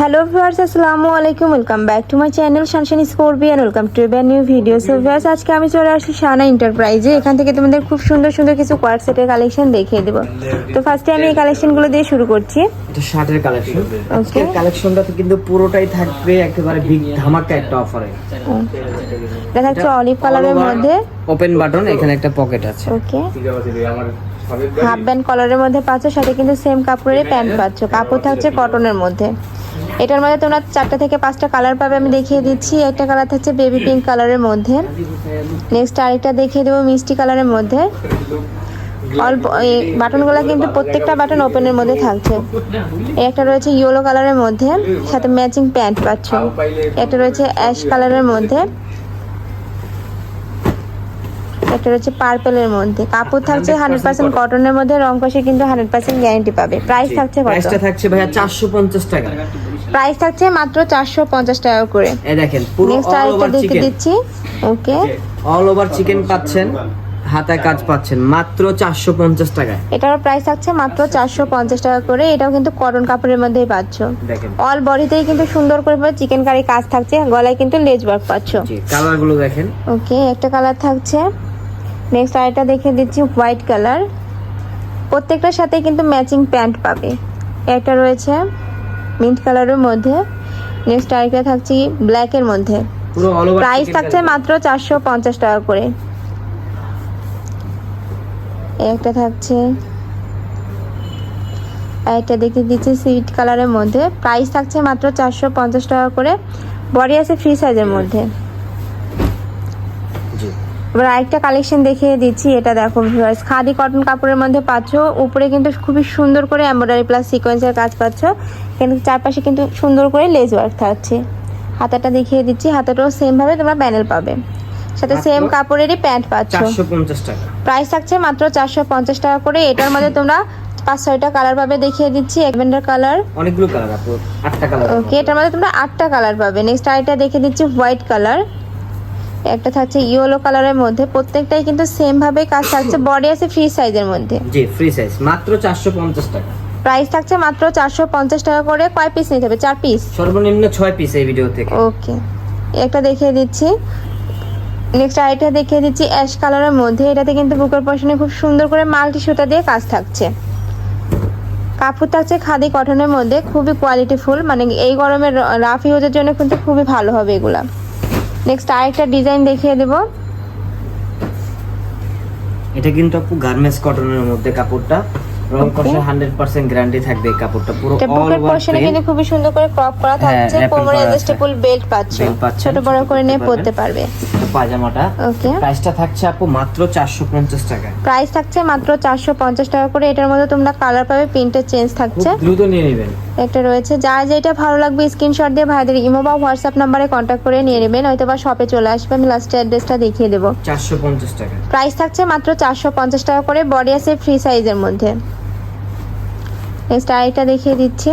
Hello viewers আসসালামু আলাইকুম। Welcome back to my channel শানশান স্কোরবিয়ান ওয়েলকাম টু ব্যান নিউ ভিডিও সো ভিউয়ার্স আজকে আমি চলে আসছি শানা এন্টারপ্রাইজে এখান থেকে তোমাদের খুব সুন্দর সুন্দর কিছু কোয়ার সেটের কালেকশন দেখিয়ে দেবো। তো ফার্স্টে আমি এই কালেকশনগুলো দিয়ে শুরু করছি। এটা শার্টের কালেকশন আজকের কালেকশনটাতে কিন্তু পুরোটাই থাকবে একেবারে বিগ ধামাকা একটা অফারে এটা থাকছে অলিভ কালারের মধ্যে। ওপেন বাটন এখানে একটা পকেট আছে। ওকে হাফ ব্যান্ড কলারের মধ্যে পাচ্ছ সাথে কিন্তু সেম কাপড়ের প্যান্ট পাচ্ছ। কাপড় থাকছে কটনের মধ্যে। এটার মধ্যে তোমরা চারটা থেকে পাঁচটা কালার পাবে, আমি দেখিয়ে দিচ্ছি। একটা কালার থাকছে বেবি পিঙ্ক কালারের মধ্যে। নেক্সট আরেকটা দেখিয়ে দেবো মিষ্টি কালারের মধ্যে। অল্প এই বাটনগুলো কিন্তু প্রত্যেকটা বাটন ওপেনের মধ্যে থাকছে। একটা রয়েছে ইয়েলো কালারের মধ্যে, সাথে ম্যাচিং প্যান্ট পাচ্ছ। একটা রয়েছে অ্যাশ কালারের মধ্যে। একটা রয়েছে পার্পেলের মধ্যে। কাপড় থাকছে হান্ড্রেড পার্সেন্ট কটনের মধ্যে, রং কষে কিন্তু হান্ড্রেড পার্সেন্ট গ্যারেন্টি পাবে। প্রাইস থাকছে থাকছে ভাইয়া চারশো পঞ্চাশ টাকা। প্রাইস থাকছে মাত্র চারশো পঞ্চাশ টাকা করে। এই দেখেন পুরো অল ওভার চিকেন দিচ্ছি। ওকে অল ওভার চিকেন পাচ্ছেন হাতায় কাজ পাচ্ছেন মাত্র চারশো পঞ্চাশ টাকায়। এটার প্রাইস থাকছে মাত্র চারশো পঞ্চাশ টাকা করে। এটাও কিন্তু কটন কাপড়ের মধ্যেই পাচ্ছ। দেখেন। অল বডিতেই কিন্তু সুন্দর করে চিকেন কারি কাজ থাকছে গলায় কিন্তু লেজ ওয়ার্ক পাচ্ছ। জি কালারগুলো দেখেন। ওকে একটা কালার থাকছে। নেক্সট আরেকটা দেখে দিচ্ছি হোয়াইট কালার প্রত্যেকটার সাথে কিন্তু ম্যাচিং প্যান্ট পাবে। একটা রয়েছে মিন্ট কালারের মধ্যে। নেক্সট আরেকটা থাকছে ব্ল্যাকের মধ্যে। পুরো প্রাইস থাকছে মাত্র চারশো পঞ্চাশ টাকা করে। একটা থাকছে। একটা দেখে দিচ্ছি সুইট কালারের মধ্যে। প্রাইস থাকছে মাত্র চারশো পঞ্চাশ টাকা করে। বডি আছে ফ্রি সাইজের মধ্যে। জি। এবার আরেকটা কালেকশন দেখিয়ে দিচ্ছি এটা দেখো ভিউয়ার্স খাদি কটন কাপড়ের মধ্যে পাচ্ছ। উপরে কিন্তু খুবই সুন্দর করে এমব্রয়ডারি প্লাস সিকোয়েন্সের কাজ পাচ্ছ। কিন্তু চারপাশে কিন্তু সুন্দর করে লেজ ওয়ার্ক থাকছে। হাতাটা দেখিয়ে দিচ্ছি হাতাটাও সেম ভাবে তোমরা প্যানেল পাবে। সাথে সেম কাপড়েরই প্যান্ট পাচ্ছ। প্রাইস থাকছে মাত্র চারশো পঞ্চাশ টাকা করে। এটার মধ্যে তোমরা পাঁচ ছয়টা কালার পাবে দেখিয়ে দিচ্ছি এভেন্ডার কালার অনেকগুলো কালার আপু আটটা কালার ওকে এটার মধ্যে তোমরা আটটা কালার পাবে। নেক্সট আরেকটা দেখে দিচ্ছি হোয়াইট কালার একটা থাকছে ইয়েলো কালারের মধ্যে। প্রত্যেকটাই কিন্তু সেম ভাবে কাজ থাকছে। বডি আছে ফ্রি সাইজের মধ্যে। জি ফ্রি সাইজ মাত্র চারশো পঞ্চাশ টাকা। প্রাইস থাকছে মাত্র চারশো পঞ্চাশ টাকা করে। কয় পিস নিতে হবে? চার পিস সর্বনিম্ন ছয় পিস এই ভিডিও থেকে। ওকে একটা দেখিয়ে দিচ্ছি। নেক্সট আরেকটা দেখিয়ে দিচ্ছি অ্যাশ কালারের মধ্যে। এটাতে কিন্তু বুকের পশনে খুব সুন্দর করে মাল্টি সুতা দিয়ে কাজ থাকছে। কাপড় থাকছে খাদি কটনের মধ্যে। খুবই কোয়ালিটিফুল মানে এই গরমের রাফ ইউজের জন্য কিন্তু খুবই ভালো হবে এগুলা। নেক্সট আরেকটা ডিজাইন দেখিয়ে দেব। এটা কিন্তু আপু গার্মেন্টস কটনের মধ্যে কাপড়টা। রং কষে হান্ড্রেড পার্সেন্ট গ্যারান্টি থাকবে কাপড়টা। পুরো অল ওভার কিন্তু খুবই সুন্দর করে ক্রপ করা থাকছে হ্যাঁ, কোমরে অ্যাডজাস্টেবল বেল্ট পাচ্ছ। ছোট বড় করে নিয়ে পরতে পারবে। পাজামাটা ওকে প্রাইসটা থাকছে আপু মাত্র টাকা প্রাইস থাকছে মাত্র চারশো পঞ্চাশ টাকা করে। এটার মধ্যে তোমরা কালার পাবে প্রিন্টের চেঞ্জ থাকছে। দ্রুত নিয়ে নেবেন। একটা রয়েছে। যার যেটা ভালো লাগবে স্ক্রিনশট দিয়ে ভাইদের ইমো বা হোয়াটসঅ্যাপ নাম্বারে কন্ট্যাক্ট করে নিয়ে নেবেন। হয়তো বা শপে চলে আসবে। আমি লাস্টে অ্যাড্রেসটা দেখিয়ে দেবো। চারশো পঞ্চাশ টাকা প্রাইস থাকছে মাত্র চারশো পঞ্চাশ টাকা করে বডি আছে ফ্রি সাইজের মধ্যে। নেক্সট আরেকটা দেখিয়ে দিচ্ছি।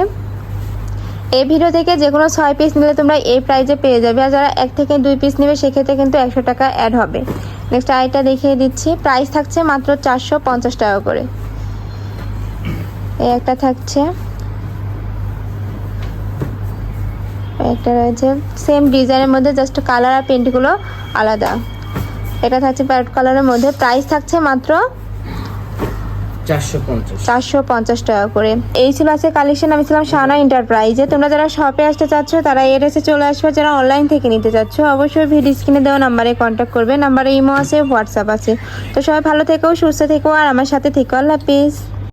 এই ভিডিও থেকে যে কোনো ছয় পিস নিলে তোমরা এই প্রাইজে পেয়ে যাবে। আর যারা এক থেকে দুই পিস নেবে, সেক্ষেত্রে কিন্তু একশো টাকা অ্যাড হবে। নেক্সট আরেকটা দেখিয়ে দিচ্ছি। প্রাইস থাকছে মাত্র চারশো পঞ্চাশ টাকা করে। এই একটা থাকছে। একটা রয়েছে। সেম ডিজাইনের মধ্যে জাস্ট কালার আর প্রিন্টগুলো আলাদা। এটা থাকছে প্যারট কালারের মধ্যে। প্রাইস থাকছে মাত্র চারশো পঞ্চাশ। টাকা করে। এই ছিল আজকে কালেকশন আমি ছিলাম সানা এন্টারপ্রাইজে তোমরা যারা শপে আসতে চাচ্ছ, তারা এর এসে চলে আসবে। যারা অনলাইন থেকে নিতে চাচ্ছ, অবশ্যই ভিডিও স্ক্রিনে দেওয়া নাম্বারে কন্ট্যাক্ট করবে। নাম্বারে ইমো আছে হোয়াটসঅ্যাপ আছে। তো সবাই ভালো থেকো, সুস্থ থেকো, আর আমার সাথে থেকো। আল্লাহ হাফিজ।